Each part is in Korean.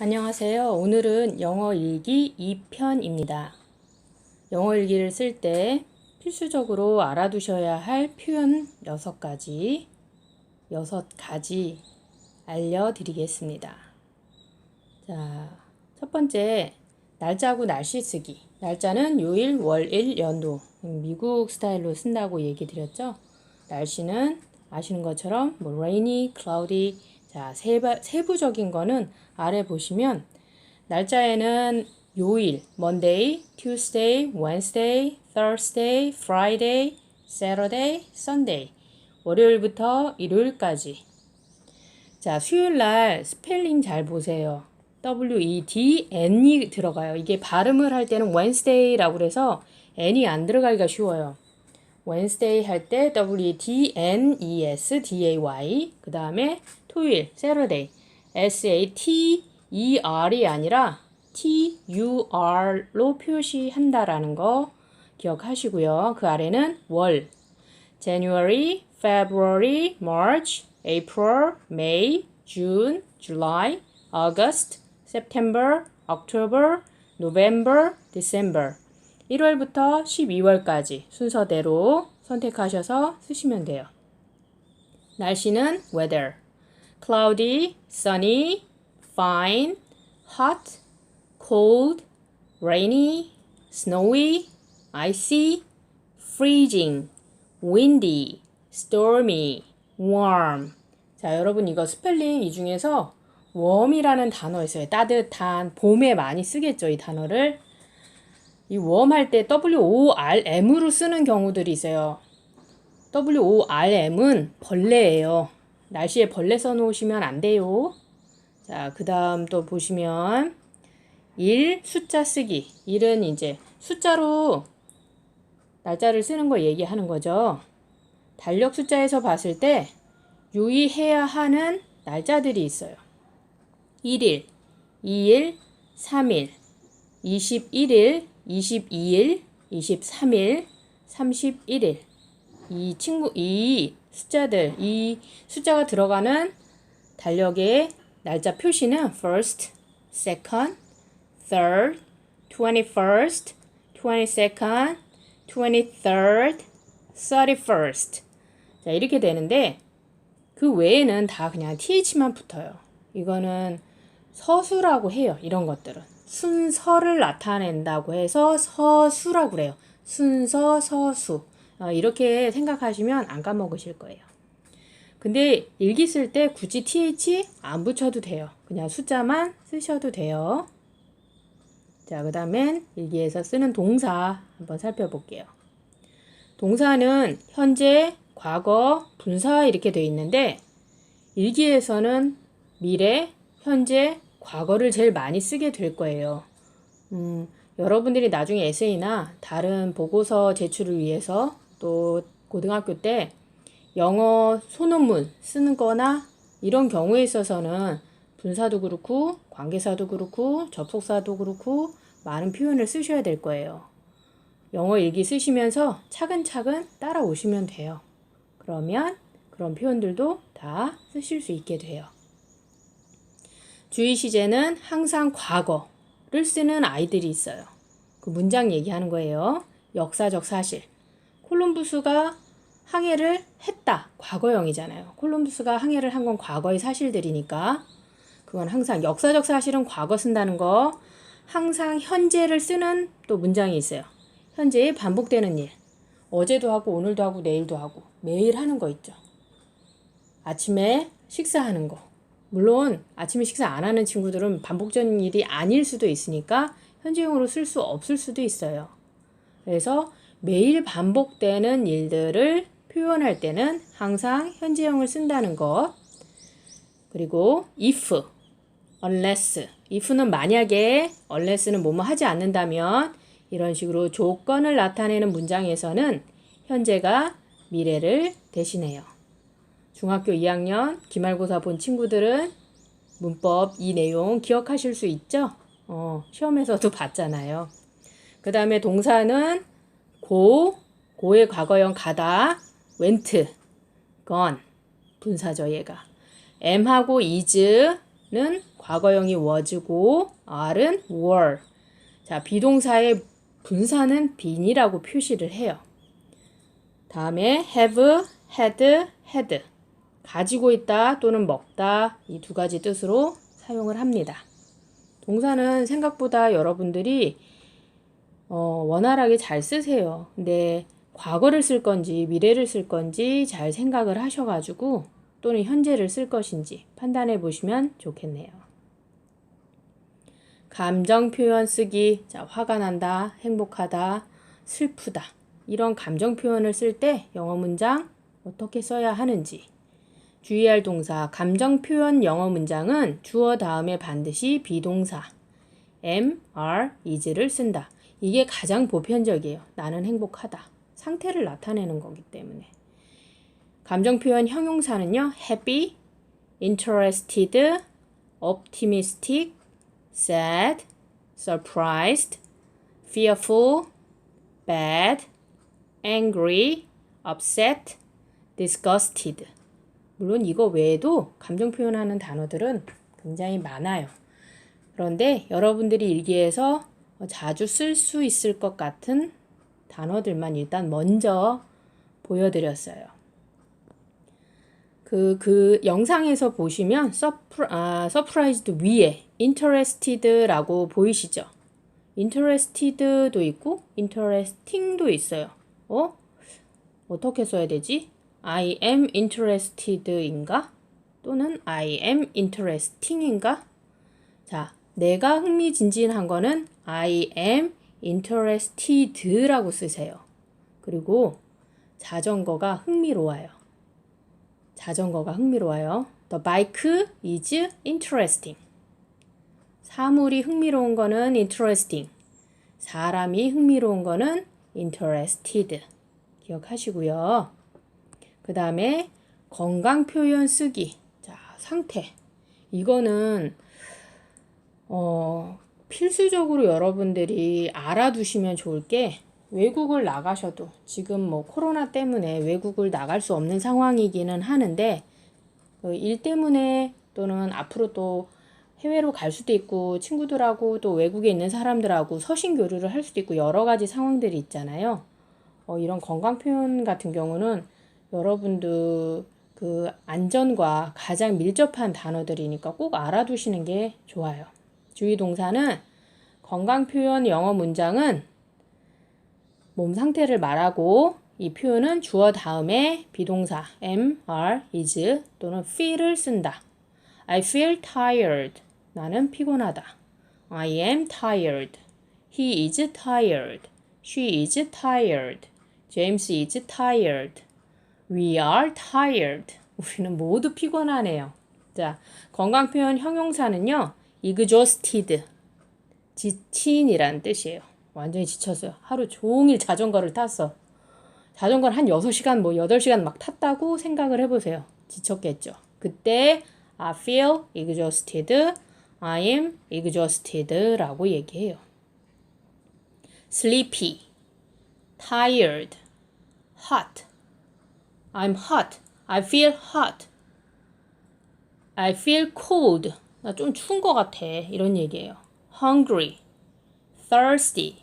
안녕하세요. 오늘은 영어 일기 2편입니다. 영어 일기를 쓸 때 필수적으로 알아두셔야 할 표현 6가지, 6가지 알려드리겠습니다. 자, 첫 번째, 날짜하고 날씨 쓰기. 날짜는 요일, 월일, 연도. 미국 스타일로 쓴다고 얘기 드렸죠? 날씨는 아시는 것처럼 뭐 rainy, cloudy, 자, 세부, 세부적인 거는 아래 보시면 날짜에는 요일, Monday, Tuesday, Wednesday, Thursday, Friday, Saturday, Sunday. 월요일부터 일요일까지. 자, 수요일 날 스펠링 잘 보세요. W-E-D-N이 들어가요. 이게 발음을 할 때는 Wednesday라고 그래서 N이 안 들어가기가 쉬워요. Wednesday 할 때 W-E-D-N-E-S-D-A-Y 그 다음에 토요일 Saturday S-A-T-E-R이 아니라 T-U-R로 표시한다라는 거 기억하시고요. 그 아래는 월 January, February, March, April, May, June, July, August, September, October, November, December 1월부터 12월까지 순서대로 선택하셔서 쓰시면 돼요. 날씨는 weather. Cloudy, sunny, fine, hot, cold, rainy, snowy, icy, freezing, windy, stormy, warm. 자, 여러분 이거 스펠링 이 중에서 웜이라는 단어 있어요. 따뜻한 봄에 많이 쓰겠죠, 이 단어를. 이 웜 할 때 W-O-R-M으로 쓰는 경우들이 있어요. W-O-R-M은 벌레예요. 날씨에 벌레 써놓으시면 안 돼요. 자, 그 다음 또 보시면 1 숫자 쓰기. 1은 이제 숫자로 날짜를 쓰는 거 얘기하는 거죠. 달력 숫자에서 봤을 때 유의해야 하는 날짜들이 있어요. 1일, 2일, 3일, 21일, 22일, 23일, 31일. 이 친구, 이 숫자들, 이 숫자가 들어가는 달력의 날짜 표시는 first, second, third, 21st, 22nd, 23rd, 31st. 자, 이렇게 되는데 그 외에는 다 그냥 th만 붙어요. 이거는 서수라고 해요. 이런 것들은. 순서를 나타낸다고 해서 서수라고 그래요. 순서, 서수. 어, 이렇게 생각하시면 안 까먹으실 거예요. 근데 일기 쓸 때 굳이 th 안 붙여도 돼요. 그냥 숫자만 쓰셔도 돼요. 자, 그 다음엔 일기에서 쓰는 동사 한번 살펴볼게요. 동사는 현재, 과거, 분사 이렇게 되어 있는데 일기에서는 미래, 현재, 과거를 제일 많이 쓰게 될 거예요. 음, 여러분들이 나중에 에세이나 다른 보고서 제출을 위해서 또 고등학교 때 영어 소논문 쓰는 거나 이런 경우에 있어서는 분사도 그렇고 관계사도 그렇고 접속사도 그렇고 많은 표현을 쓰셔야 될 거예요. 영어 일기 쓰시면서 차근차근 따라오시면 돼요. 그러면 그런 표현들도 다 쓰실 수 있게 돼요. 주의 시제는 항상 과거를 쓰는 아이들이 있어요. 그 문장 얘기하는 거예요. 역사적 사실. 콜럼부스가 항해를 했다. 과거형이잖아요. 콜럼부스가 항해를 한 건 과거의 사실들이니까 그건 항상 역사적 사실은 과거 쓴다는 거 항상 현재를 쓰는 또 문장이 있어요. 현재에 반복되는 일. 어제도 하고 오늘도 하고 내일도 하고 매일 하는 거 있죠. 아침에 식사하는 거. 물론 아침에 식사 안 하는 친구들은 반복적인 일이 아닐 수도 있으니까 현재형으로 쓸 수 없을 수도 있어요. 그래서 매일 반복되는 일들을 표현할 때는 항상 현재형을 쓴다는 것. 그리고 if, unless. if는 만약에, unless는 뭐뭐 하지 않는다면 이런 식으로 조건을 나타내는 문장에서는 현재가 미래를 대신해요. 중학교 2학년 기말고사 본 친구들은 문법 이 내용 기억하실 수 있죠? 어, 시험에서도 봤잖아요. 그 다음에 동사는 고, 고의 과거형 가다, went, gone, 분사죠 얘가. am하고 is, 과거형이 was고 are은 were. 자, 비동사의 분사는 been이라고 표시를 해요. 다음에 have, had, had. 가지고 있다 또는 먹다 이 두 가지 뜻으로 사용을 합니다. 동사는 생각보다 여러분들이 어, 원활하게 잘 쓰세요. 근데 과거를 쓸 건지 미래를 쓸 건지 잘 생각을 하셔가지고 또는 현재를 쓸 것인지 판단해 보시면 좋겠네요. 감정 표현 쓰기. 자, 화가 난다, 행복하다, 슬프다. 이런 감정 표현을 쓸 때 영어 문장 어떻게 써야 하는지. 주의할 동사, 감정 표현 영어 문장은 주어 다음에 반드시 비동사 am, are, is를 쓴다. 이게 가장 보편적이에요. 나는 행복하다. 상태를 나타내는 거기 때문에. 감정 표현 형용사는요. happy, interested, optimistic, sad, surprised, fearful, bad, angry, upset, disgusted. 물론 이거 외에도 감정 표현하는 단어들은 굉장히 많아요. 그런데 여러분들이 일기에서 자주 쓸 수 있을 것 같은 단어들만 일단 먼저 보여드렸어요. 그, 그 영상에서 보시면 서프, 아, surprised 위에 interested라고 보이시죠? interested도 있고 interesting도 있어요. 어? 어떻게 써야 되지? I am interested인가? 또는 I am interesting인가? 자, 내가 흥미진진한 거는 I am interested라고 쓰세요. 그리고 자전거가 흥미로워요. 자전거가 흥미로워요. The bike is interesting. 사물이 흥미로운 거는 interesting. 사람이 흥미로운 거는 interested. 기억하시고요. 그 다음에 건강 표현 쓰기. 자, 상태. 이거는, 어, 필수적으로 여러분들이 알아두시면 좋을 게 외국을 나가셔도 지금 뭐 코로나 때문에 외국을 나갈 수 없는 상황이기는 하는데 그일 때문에 또는 앞으로 또 해외로 갈 수도 있고 친구들하고 또 외국에 있는 사람들하고 서신 교류를 할 수도 있고 여러 가지 상황들이 있잖아요. 어, 이런 건강 표현 같은 경우는 여러분들 그 안전과 가장 밀접한 단어들이니까 꼭 알아두시는 게 좋아요. 주의 동사는 건강 표현 영어 문장은 몸 상태를 말하고 이 표현은 주어 다음에 비동사 am, are, is 또는 feel을 쓴다. I feel tired. 나는 피곤하다. I am tired. He is tired. She is tired. James is tired. We are tired. 우리는 모두 피곤하네요. 자, 건강 표현 형용사는요. Exhausted. 지친이란 뜻이에요. 완전히 지쳤어요. 하루 종일 자전거를 탔어. 자전거를 한 6시간, 뭐 8시간 막 탔다고 생각을 해보세요. 지쳤겠죠. 그때 I feel exhausted, I am exhausted 라고 얘기해요. sleepy, tired, hot. I'm hot. I feel hot. I feel cold. 나 좀 추운 것 같아. 이런 얘기예요. hungry, thirsty,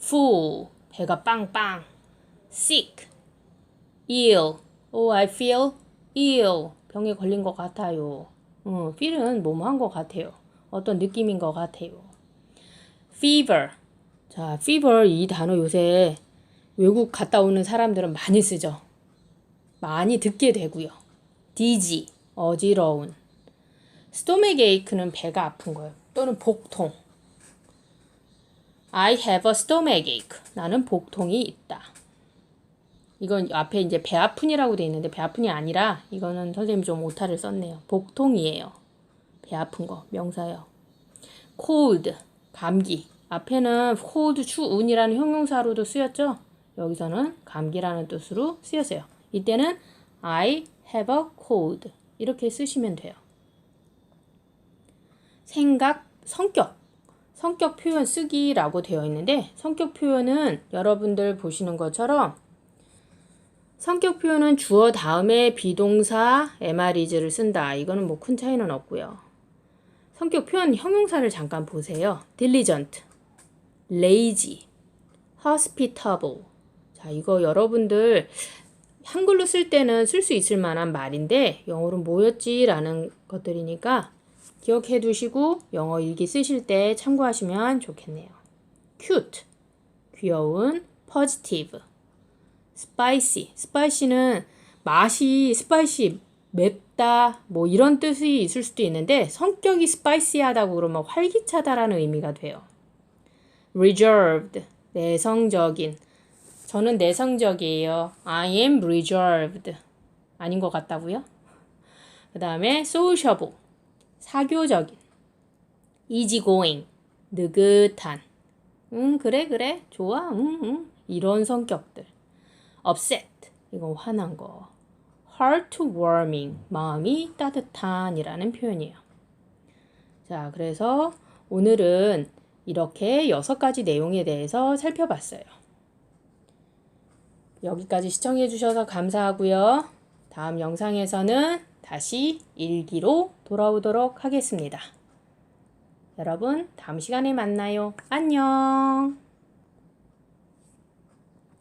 full. 배가 빵빵. sick, ill. Oh, I feel ill. 병에 걸린 것 같아요. 음, feel은 뭐뭐한 것 같아요. 어떤 느낌인 것 같아요. fever. 자, fever 이 단어 요새 외국 갔다 오는 사람들은 많이 쓰죠. 많이 듣게 되고요. dizzy, 어지러운. Stomach ache는 배가 아픈 거예요. 또는 복통. I have a stomach ache. 나는 복통이 있다. 이건 앞에 이제 배 아픈이라고 돼 있는데 배 아픈이 아니라 이거는 선생님이 좀 오타를 썼네요. 복통이에요. 배 아픈 거 명사요. cold 감기. 앞에는 cold 추운이라는 형용사로도 쓰였죠. 여기서는 감기라는 뜻으로 쓰였어요. 이때는 I have a cold 이렇게 쓰시면 돼요. 생각, 성격, 성격 표현 쓰기라고 되어 있는데 성격 표현은 여러분들 보시는 것처럼 성격 표현은 주어 다음에 비동사 MR이즈를 쓴다. 이거는 뭐 큰 차이는 없고요. 성격 표현 형용사를 잠깐 보세요. diligent, lazy, hospitable. 자, 이거 여러분들 한글로 쓸 때는 쓸 수 있을 만한 말인데 영어로 뭐였지라는 것들이니까 기억해 두시고 영어 일기 쓰실 때 참고하시면 좋겠네요. cute, 귀여운, positive, spicy. spicy는 맛이 스파이시 맵다 뭐 이런 뜻이 있을 수도 있는데 성격이 스파이시하다고 그러면 활기차다라는 의미가 돼요. reserved 내성적인 저는 내성적이에요. I am reserved 아닌 것 같다고요? 그 다음에 sociable 사교적인 easygoing 느긋한 응 그래 그래 좋아 응, 응. 이런 성격들 upset 이거 화난 거 heartwarming 마음이 따뜻한이라는 표현이에요. 자 그래서 오늘은 이렇게 여섯 가지 내용에 대해서 살펴봤어요. 여기까지 시청해 주셔서 감사하고요. 다음 영상에서는 다시 일기로 돌아오도록 하겠습니다. 여러분, 다음 시간에 만나요. 안녕!